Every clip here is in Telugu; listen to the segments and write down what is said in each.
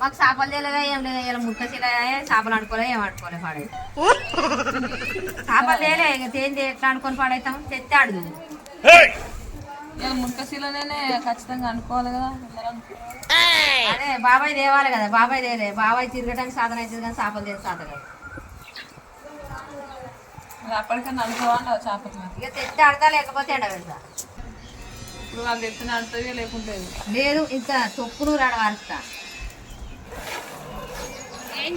మాకు చేపలు తెలియగా ఏం లేదు ఇలా ముట్టసిలా చేపలు అనుకోలే ఏం అనుకోలే పాడై. చేపలు తేలే ఇక తేంది ఎట్లా అనుకొని పాడైతాం? తెత్తే అడుగు ఇలా మురికేసిలోనే ఖచ్చితంగా అనుకోవాలి కదా. అదే బాబాయ్ తేవాలి కదా బాబాయ్ తేలే బాబాయ్ తిరగడానికి సాధన అవుతుంది కానీ చేపలు తేలి సాధన అప్పటికన్నా అనుకోవాలి చేపలు ఇక తెత్తే ఆడతా లేకపోతే ఎండ పెడతా ఇప్పుడు వాళ్ళు ఎత్తున అడుతుంది లేకుంటే లేదు. ఇంకా తొక్కును రాడ వారుస్తా ఏం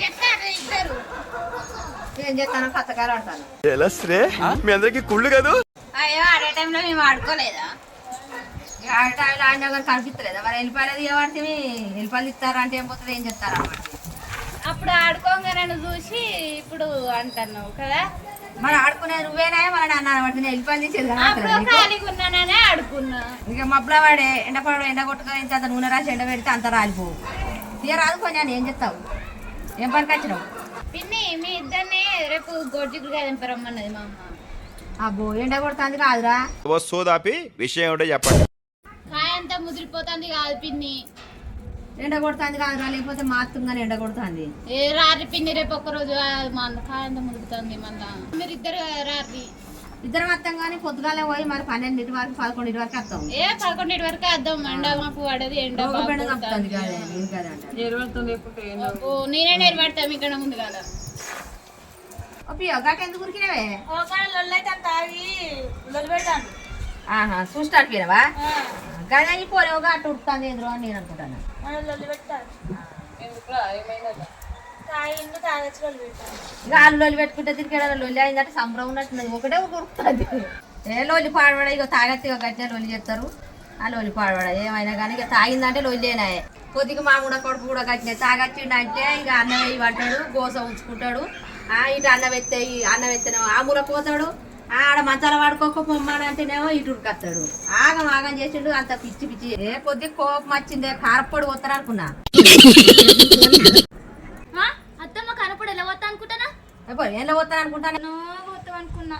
శ్రే? మీ అందరికి కుళ్ళు కదూ? అయ్యో ఆడే టైంలో మేము ఆడుకోలేదా? ఆడ ఆడినా కానీ మరి వెళ్ళిపోలేదు ఇస్తారా అంటే ఏం పోతుంది ఏం చెప్తారా అప్పుడు ఆడుకోగా నన్ను చూసి ఇప్పుడు అంటున్నావు కదా? మరి ఆడుకునే నువ్వేనా? మరి అన్నాను బట్టి నేను వెళ్ళిపోయి తీసేది అప్పుడు కనబడతలేదు నీకు. ఖాళీగా ఉన్నాననే ఆడుకున్నా. ఇక మబ్బుల వాడే ఎండపడు ఎండ కొట్టుకొని ఇంత నూనె రాసి ఎండ పెడితే అంత రాలిపోవు. తీయరాదు కొంచెం ఏం చెప్తావు ఏం పనికి వచ్చినావు పిన్ని మీ ఇద్దరిని రేపు గొడ్జిగులుగా దింపరమ్మన్నది మా అమ్మ. అబ్బో ఎండ కొడుతుంది కాదురా. సోదాపి విషయం ఏమిటో చెప్పండి. కాయ అంతా ముదిరిపోతుంది కాదు పిన్ని. ఎండ కొడుతుంది కాదురా లేకపోతే మాత్రంగానే ఎండ కొడుతుంది. ఏ రారి పిన్ని రేపు ఒక్కరోజు ఆ, మన కాయ అంతా ముదురుతుంది మళ్ళా. మీరు ఇద్దరు రారి ఇద్దరం వస్తాం కానీ పొద్దుగాలే పోయి మరి పన్నెండింటి వరకు పదకొండింటి వరకు వస్తాం. ఏ పదకొండింటి వరకు అద్దాం ఎండ మాకు పడది ఎండ నేనే నేర్పడతాం ఇక్కడ ముందు కదా. ఓ పియో గాకెందుకు ఉరికినవే? ఆహా చూస్తాను పిరవా గదే ఈ పోలే ఒక అట్టు ఉడుతుంది ఎదురు అని నేను అనుకుంటాను. ఎందుకురా ఆ పెట్టుకుంటే తిరిగి లొల్లి అయిందంటే సంబరం ఉన్నట్టున్నది. ఒకటే ఉడుకుతుంది ఏ లొల్లి పాడబడ ఇక తాగత్తి ఇక లొల్లి చేస్తారు. ఆ లొల్లి పాడబడ ఏమైనా కానీ ఇక తాగిందంటే లొల్లేనాయే కొద్దిగా మా కూడా కొడుకు కూడా గట్టిన తాగచ్చిండు ఇక అన్నం వేయి పడ్డాడు గోస ఉంచుకుంటాడు. ఆ ఇటు అన్నం ఎత్తే అన్నం ఎత్తేనేమో ఆ మూల పోతాడు. ఆ ఆడ మంచాల వాడుకోక పొమ్మాడంటేనేమో ఇటు ఉడికత్తాడు ఆగం ఆగం చేసిండు అంత పిచ్చి పిచ్చి. ఏ కొద్ది కోపం వచ్చిందే కారపొడి వస్తారు అనుకున్నా అత్తమ్మ కనపడు ఎలా వస్తా అనుకుంటానా ఎప్పుడు ఎండ పోతాను అనుకుంటాను పోతాం అనుకున్నా.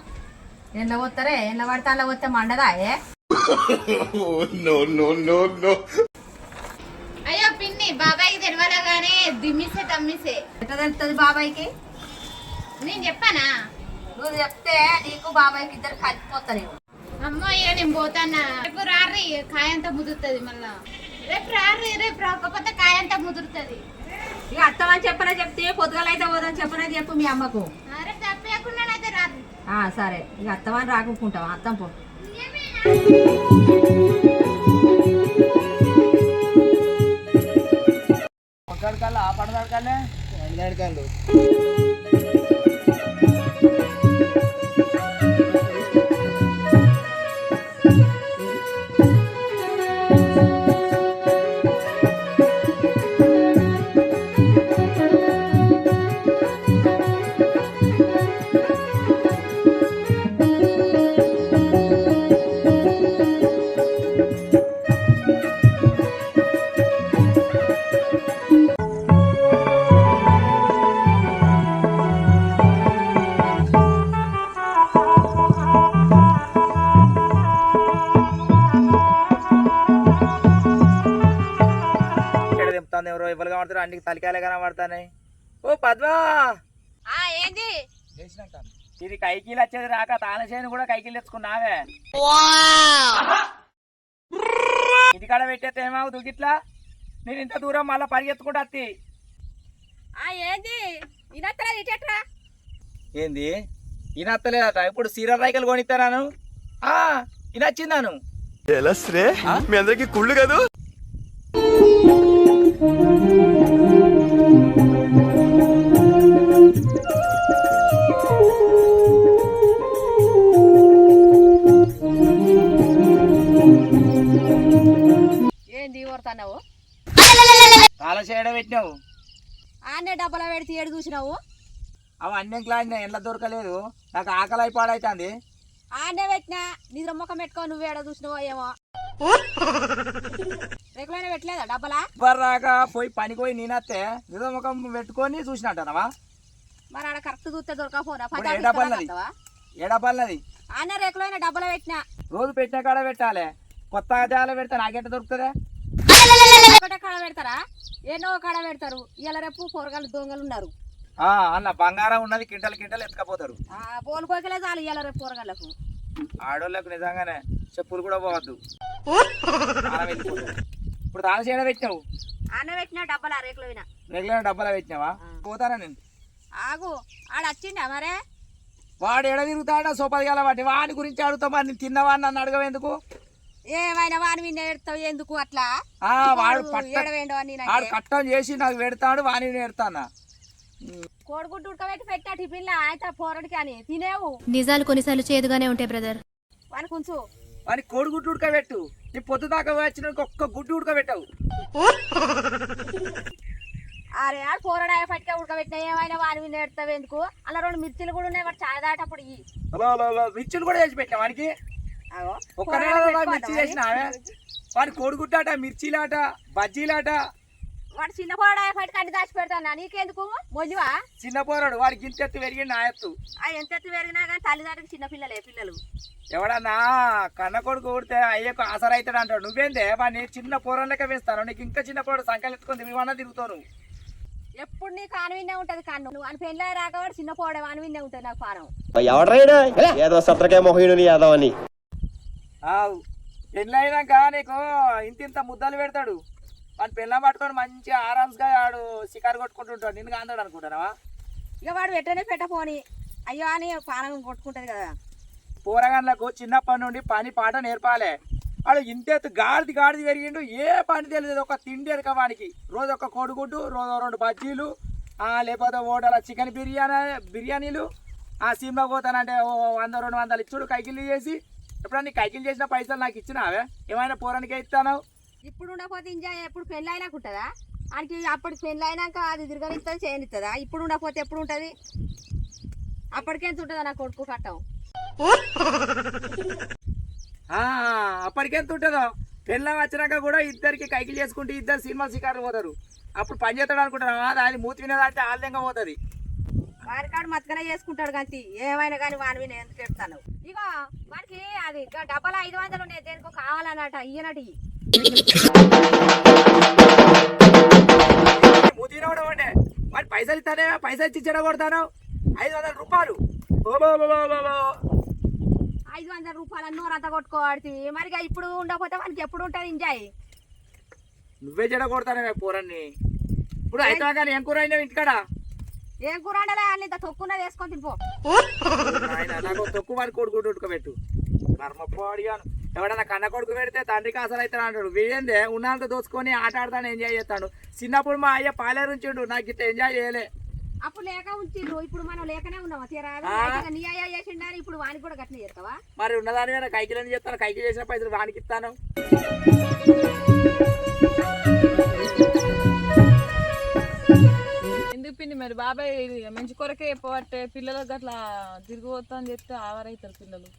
ఎండ పోతారే ఎండ పడితే అలా పోతే మండదా ఏ? నో నో నో నో అయ్యో పిన్ని బాబాయ్కి తెలియాలా గానీ దిమ్మిసే తమ్మిసే. ఎట్లా తెలుస్తుంది బాబాయ్కి? నేను చెప్పానా? నువ్వు చెప్తే నీకు బాబాయ్కి ఇద్దరు కలిసిపోతా నేను. అమ్మో ఇక నేను పోతానా? రేపు రారి కాయ అంతా ముదురుతుంది మళ్ళా. రేపు రారి రేపు రాకపోతే కాయ అంతా ముదురుతుంది. ఇక అత్తమని చెప్పనే చెప్తే పొద్దుగాల అయితే పోదని చెప్పనే చెప్పు మీ అమ్మకు. ఆ సరే. ఇక అత్తమని రాకుంటావా అత్తం పో. ఇక్కడ కనబడతారు అన్నికి తలికాయలే కనబడతాయి ఓ పద్మా! ఏంది? ఇది కైకిలు వచ్చేది రాక తానసేను కూడా కైకిలు తెచ్చుకున్నావే. ఇంటికాడ పెట్టేస్తే ఏమవుతుంది ఇట్లా? నేను ఇంత దూరం మళ్ళీ పరిగెత్తుకుంటా అత్తి ఏంది? ఇదత్తరా ఇటెట్రా? ఏంది? ఈనత్తలేదట ఇప్పుడు సీరియల్ రైకలు కొనిస్తాను శ్రే? మీ అందరికి కుళ్ళు కదూ? పెట్టినావు. ఆనే డబ్బల పెడితే ఏడు చూసినావు? అవి అన్నం క్లాస్ ఎండ్ల దొరకలేదు. నాకు ఆకలి అయిపోడైతుంది. ఆనే పెట్టినా. నిద్ర ముఖం పెట్టుకో నువ్వు ఏడ చూసినావో ఏమో. రెగ్యులర్ పెట్టలేదా డబ్బలా? రాక పోయి పనికి పోయి నేనత్తే నిజ ముఖం పెట్టుకొని చూసినట్టనవా? మరి ఆడ కరెక్ట్ చూస్తే దొరకపోనా? ఇప్పుడు ఏ ఆనే రేకులైన డబ్బల పెట్టినా. రోజు పెట్టిన కాడ పెట్టాలి. కొత్త జాల పెడితే నాకెంత దొరుకుతుందా? ఒకటే కాడ పెడతారా? ఎన్నో కాడ పెడతారు. ఇలా రేపు పొరగాలు దొంగలు ఉన్నారు. ఆ, అన్న బంగారం ఉన్నది కింటలు కింటలు ఎత్తుకపోతారు. ఆ బోలు కోకిలే చాలు ఇలా రేపు పొరగాళ్ళకు. ఆడోళ్ళకు నిజంగానే చెప్పులు కూడా పోవద్దు. ఇప్పుడు తాను చేయడం పెట్టినావు? అన్న పెట్టిన డబ్బలు ఆ రేకులు పోయినా రెగ్యులర్ డబ్బాలో పెట్టినావా? పోతానా నేను? ఆగు. ఆడ వచ్చిండా మరే? వాడు ఎడ తిరుగుతాడా సోపది గల వాటి వాని గురించి అడుగుతావు మరి. నేను తిన్నవా అని నన్ను అడగవెందుకు? ఏమైనా వాని విన్న ఎడతావు ఎందుకు అట్లా? ఆ, వాడు అని వాడు కట్టం చేసి నాకు పెడతాడు వాని పెడతానా కోడిగుడ్డు ఉడకబెట్టి పెట్టా టిఫిన్ అయితే పోరడికి అని. తినేవు? నిజాలు కొన్నిసార్లు చేదుగానే ఉంటాయి బ్రదర్. వాని కొంచెం వాని కోడిగుడ్డు ఉడకబెట్టు. నీ పొద్దు దాకా వచ్చిన ఒక్క గుడ్డు ఉడకబెట్టావు. అరే ఆడు పోరడాయ పట్టుకే ఉడకబెట్టినా ఏమైనా వాని విన్న ఎడతావు ఎందుకు? అలా రెండు మిర్చిలు కూడా ఉన్నాయి వాడు చాయ్ దాటప్పుడు మిర్చులు కూడా చేసి పెట్టా వానికి? పెట్టుకోవద్దా మిర్చి మరి? చేసినావే? వాని కోడిగుడ్డాట మిర్చీలాట బజ్జీలాట. వాడు చిన్న పోరడాయ పట్టుకు అన్ని దాచి పెడతాను నీకెందుకు? మొలివా? చిన్న పోరాడు వాడికి ఇంత ఎత్తు పెరిగి నా ఎత్తు. ఆ ఎంత ఎత్తు పెరిగినా కానీ తల్లిదండ్రులకు చిన్న పిల్లలే పిల్లలు. ఎవడన్నా కన్న కొడుకు కొడితే అయ్యకు ఆసర అవుతాడు అంటాడు. నువ్వేందే? వాడిని చిన్న పోరం లెక్క వేస్తాను. నీకు ఇంకా చిన్న పోరాడు సంకలు ఎత్తుకొని తిరిగి తిరుగుతావు నువ్వు. ఎప్పుడు నీకు ఆనవిన్నే ఉంటది కన్ను? నువ్వు అని పెళ్ళి రాకవాడు చిన్న పోవడం ఆనవిన్నే ఉంటది నాకు పానం. ఎవడ్రైనా ఏదో సత్రకాయ మొహీనుని యాదవ్ అని. పెళ్ళైనాక నీకు? ఇంత ఇంత ముద్దలు పెడతాడు. వాని పెళ్ళం పట్టుకొని మంచిగా ఆరామ్స్గా ఆడు షికారు కొట్టుకుంటుంటాడు. నిన్ను కాందాడు అనుకుంటానావా ఇక వాడు వెంటనే పెట్టపోని అయ్యో అని పానం కొట్టుకుంటది కదా. పోరగాళ్ళకు చిన్నప్పటి నుండి పని పాట నేర్పాలే. వాడు ఇంతెత్తు గాడిది గాడిది పెరిగిండు. ఏ పని తెలియదు. ఒక తిండి ఎరక వానికి. రోజు ఒక కోడిగుడ్డు రోజు రెండు బజ్జీలు లేకపోతే ఓటల చికెన్ బిర్యానీ బిర్యానీలు. ఆ సిమ్లో పోతానంటే ఓ వంద రెండు వందలు ఇచ్చుడు. కైకిళ్ళు చేసి ఎప్పుడన్నా నీ కైకిలు చేసిన పైసలు నాకు ఇచ్చినావే? ఏమైనా పోరానికే ఇస్తాను ఇప్పుడు ఉండకపోతే ఇంజా ఎప్పుడు పెళ్ళి అయినాక ఉంటుందా? ఆయనకి అప్పటికి పెళ్ళి అయినాక అది తిరగనిస్తుంది చేయనిస్తుందా ఇప్పుడు ఉండకపోతే ఎప్పుడు ఉంటుంది? అప్పటికెంత ఉంటుందా నా కొడుకు కట్టం అప్పటికెంత ఉంటుందో? పెళ్ళం వచ్చినాక కూడా ఇద్దరికి కైకిలు చేసుకుంటే ఇద్దరు సినిమా షికారులు పోతారు. అప్పుడు పని చేస్తాడు అనుకుంటున్నావా దాని మూతి వినేదంటే ఆలయంగా పోతుంది. వారికాడు మతకనే చేసుకుంటాడు కానీ ఏమైనా కానీ వాని నేను ఎందుకు చెప్తాను ఇగో వానికి అది ఇక డబ్బాలు ఐదు వందలు ఉన్నాయి దేనికో కావాలన్నట ఇయ్యనటి మరి పైసలు ఇస్తానే పైసలు ఇచ్చి చెడగొడతాను ఐదు వందల రూపాయలు. ఐదు వందల రూపాయలు నూరంతా కొట్టుకోవాడితే. మరి ఇక ఇప్పుడు ఉండకపోతే వానికి ఎప్పుడు ఉంటుంది ఇంజాయ్? నువ్వే చెడగొడతానే పోరన్ని. ఇప్పుడు అయితే ఏం కూర అయినావు ఇంటికాడ? ఏం కూర వండలే? అని ఇంత తొక్కున్నది వేసుకొని తినిపో. నాకు తక్కువ వాడి కొడుకు ఉడకబెట్టు. కర్మపోడిగాను ఎవడన్నా కన్న కొడుకు పెడితే తండ్రికి అసలు అవుతాడు అంటాడు. వీడేందే? ఉన్నంత దోచుకొని ఆట ఆడతాను ఎంజాయ్ చేస్తాడు. చిన్నప్పుడు మా అయ్య పాలేరు ఉంచిండు. నాకు ఇట్లా ఎంజాయ్ చేయలే. అప్పుడు లేక ఉంచిండ్రు ఇప్పుడు మనం లేకనే ఉన్నామా? తీరా. నీ అయ్యా చేసిండారు ఇప్పుడు వానికి కూడా గట్టిన చేస్తావా? మరి ఉన్నదాని మీద కైకిలని చెప్తాను కైకి చేసిన పైసలు వానికి ఇస్తాను. పిన్ని మరి. బాబాయ్ ఇది మంచి కొరకే చెప్పబట్టే పిల్లలకు అట్లా తిరిగిపోతా అని చెప్తే ఆవరైతారు పిల్లలు.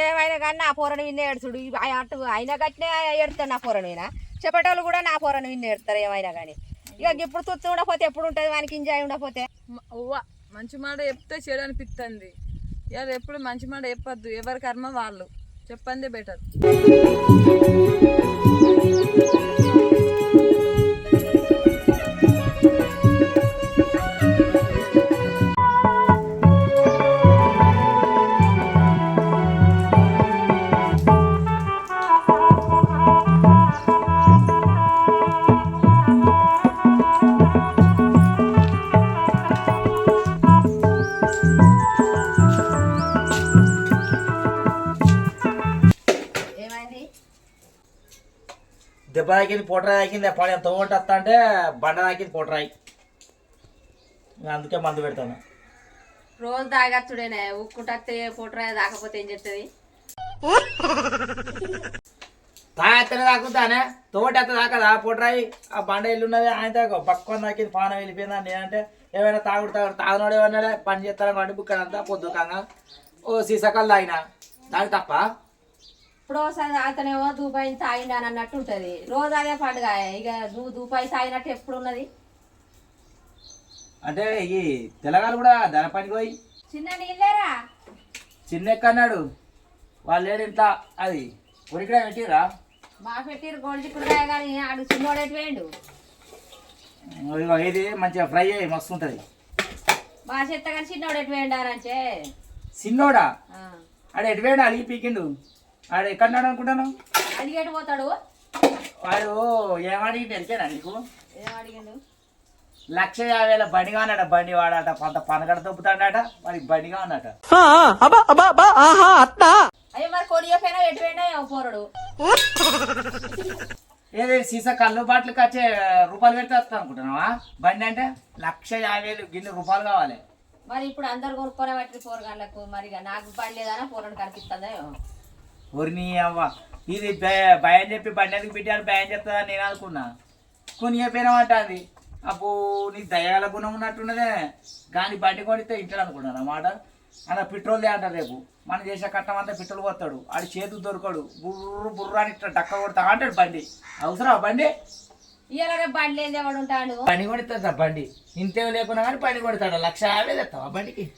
ఏమైనా కానీ నా పోరని విన్నే ఏడుచుడు. అటు అయినా గట్టినే ఏడుతాడు నా పోరని వినా. చెప్పేటోళ్ళు కూడా నా పోరని విన్నే ఏడుతారు ఏమైనా కానీ. ఇక ఇప్పుడు తుత్తు ఉండకపోతే ఎప్పుడు ఉంటుంది? వానికి ఇంజాయ్ ఉండకపోతే. మంచి మాట చెప్తే చెడు అనిపిస్తుంది ఇవాళ ఎప్పుడు మంచి మాట చెప్పొద్దు. ఎవరి కర్మ వాళ్ళు. చెప్పందే బెటర్. తాకింది పొట్ర తాకింది పని తోమంట వస్తా అంటే బండ తాకింది పొట్రాయి. అందుకే మందు పెడతాను. రోజు తాగచ్చుడేనే ఉక్కుంటే పొట్టరాయ దాకపోతే ఏం చెప్తుంది తాగత్తనే తాకుతానే తోటి ఎత్త తాకదా? పొట్రాయి ఆ బండ ఇల్లున్నది ఆయన తాకు. పక్కన తాకింది పానం వెళ్ళిపోయిందా నేనంటే ఏమైనా తాగుడు తాగుడు తాగునాడు ఏమన్నాడే? పని చేస్తాను వండి బుక్కడంతా పొద్దుకంగా ఓ సీసకాలు తాగిన. దానికి తప్ప? ఇప్పుడు ఒకసారి తాగుతానేమో దూపాయి తాగిండు అని అన్నట్టు ఉంటుంది. రోజు అదే పండుగ. ఇక నువ్వు దూపాయి తాగినట్టు ఎప్పుడు ఉన్నది అంటే ఈ తెలంగాణ కూడా ధన పనికి పోయి. చిన్న నీళ్ళేరా? చిన్న ఎక్కన్నాడు వాళ్ళు లేడు ఇంట్లో. అది ఉరికిడా పెట్టిరా బాగా పెట్టిరు గోల్డ్ చిక్కుడుకాయ కానీ ఆడు చిన్నోడు ఎటు వేయండు ఇది మంచిగా ఫ్రై అయ్యి మస్తు ఉంటుంది. బాగా చెత్త కానీ చిన్నోడు ఎటు వేయండారంటే సిన్నోడా ఆడ ఎటువేడు అలిగి పీకిండు. ఆడ ఎక్కడున్నాడు అనుకుంటాను అడిగేటు పోతాడు. వాడు ఏమడిగి తెలిసాడా నీకు? ఏం అడిగిండు లక్ష యాభై వేల బండిగా ఉన్నాడ బండి వాడట కొంత పనగడ తొప్పుతాడట మరి బండిగా ఉన్నట అయ్యో మరి ఎటు ఏమో పోరడు. ఏదే సీసా కళ్ళు బాటలు వచ్చే రూపాయలు పెడితే వస్తా అనుకుంటున్నావా? బండి అంటే లక్ష యాభై వేలు గిన్నె రూపాయలు కావాలి. మరి ఇప్పుడు అందరు కొనుక్కొనే పట్టి పోరగాళ్ళకు మరి నాకు పని లేదనా పోరడు కనిపిస్తుందా ఒరిని అవ్వ. ఇది భయ- చెప్పి బండి ఎందుకు పెట్టాను భయం చెప్తుందని నేను అనుకున్నా. కొని చెప్పినామంటుంది అప్పు నీకు దయాల గుణం ఉన్నట్టున్నదే. కానీ బండి కొనితే ఇంట్లో అనుకున్నాను అన్నమాట అలా పెట్రోల్ అంటారు రేపు. మనం చేసే కట్టం అంతా పెట్రోల్ పోతాడు ఆడి చేతులు దొరకడు. బుర్రు బుర్రు అని ఇట్లా డక్క కొడతా అంటాడు బండి. అవసరం బండి? బండి కొడుతుంది బండి ఇంతే లేకున్నా కానీ బండి కొడతాడు లక్ష యాభై తెస్తావా బండికి?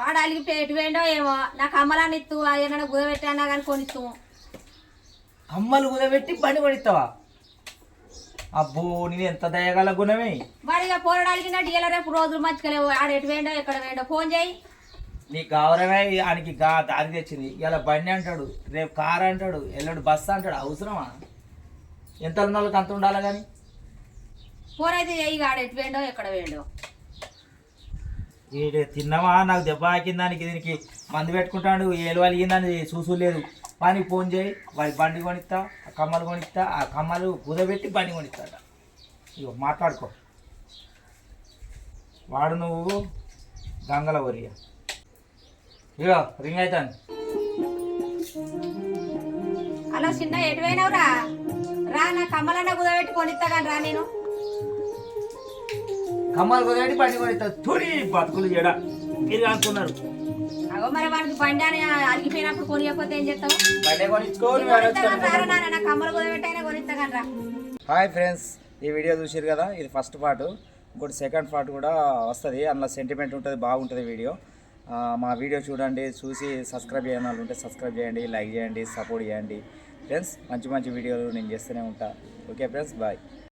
వాడు అలిగి ఎటు వేయండో ఏమో. నాకు అమ్మలాన్ని ఇత్తు ఏమైనా గుదపెట్టానా కానీ కొనిత్తు. అమ్మలు కుదబెట్టి బండి కొడిస్తావా అబ్బో నేను ఎంత దయగల గుణమే. వాడు ఇక పోరడు అడిగినట్టు ఇలా రేపు రోజులు మంచిగా ఆడ ఎటు వేయండో ఎక్కడ వేయండో ఫోన్ చేయి. నీ గౌరవమే ఆయనకి గా దారి తెచ్చింది. ఇలా బండి అంటాడు రేపు కార్ అంటాడు ఎల్లుడు బస్సు అంటాడు. అవసరమా? ఎంత ఉన్న వాళ్ళకి అంత ఉండాలి కానీ. అయితే చేయి ఆడ ఎటు వేయండో ఎక్కడ వేయండో వీడు తిన్నావా? నాకు దెబ్బ ఆకింది దానికి దీనికి మందు పెట్టుకుంటాడు ఏలు అలిగిందని చూసులేదు వానికి ఫోన్ చేయి వాడి బండి కొనిస్తా ఆ కమ్మలు కొనిస్తా ఆ కమ్మలు కుదబెట్టి బండి కొనిస్తాడ. ఇగో మాట్లాడుకో. వాడు నువ్వు గంగల వరియ. ఇగో రింగ్ అవుతాను అలా చిన్న ఎటు రా నా కమ్మలన్నా కుదబెట్టి కొనిస్తా కానీ రా నేను. కమ్మలు కుదబెట్టి బండి కొనిస్తా తుడి బతుకులు చేయడ మీరు అనుకున్నారు. అగో మరి వాడికి బండి అని అలిగిపోయినప్పుడు కొనియకపోతే ఏం చేస్తావు? బండి కొనిచ్చుకోని కొనిస్తా కానీ రారా నాన్న? నా కమ్మలు కుదబెట్టి అయినా కొనిస్తా కానీ రా హాయ్ ఫ్రెండ్స్ ఈ వీడియో చూసారు కదా? ఇది ఫస్ట్ పార్ట్. ఇంకోటి సెకండ్ పార్ట్ కూడా వస్తుంది. అందులో సెంటిమెంట్ ఉంటుంది బాగుంటుంది వీడియో. ఆ, మా వీడియో చూడండి చూసి సబ్స్క్రైబ్ చేయని వాళ్ళు ఉంటే సబ్స్క్రైబ్ చేయండి లైక్ చేయండి సపోర్ట్ చేయండి. ఫ్రెండ్స్ మంచి మంచి వీడియోలు నేను చేస్తూనే ఉంటా. Okay friends bye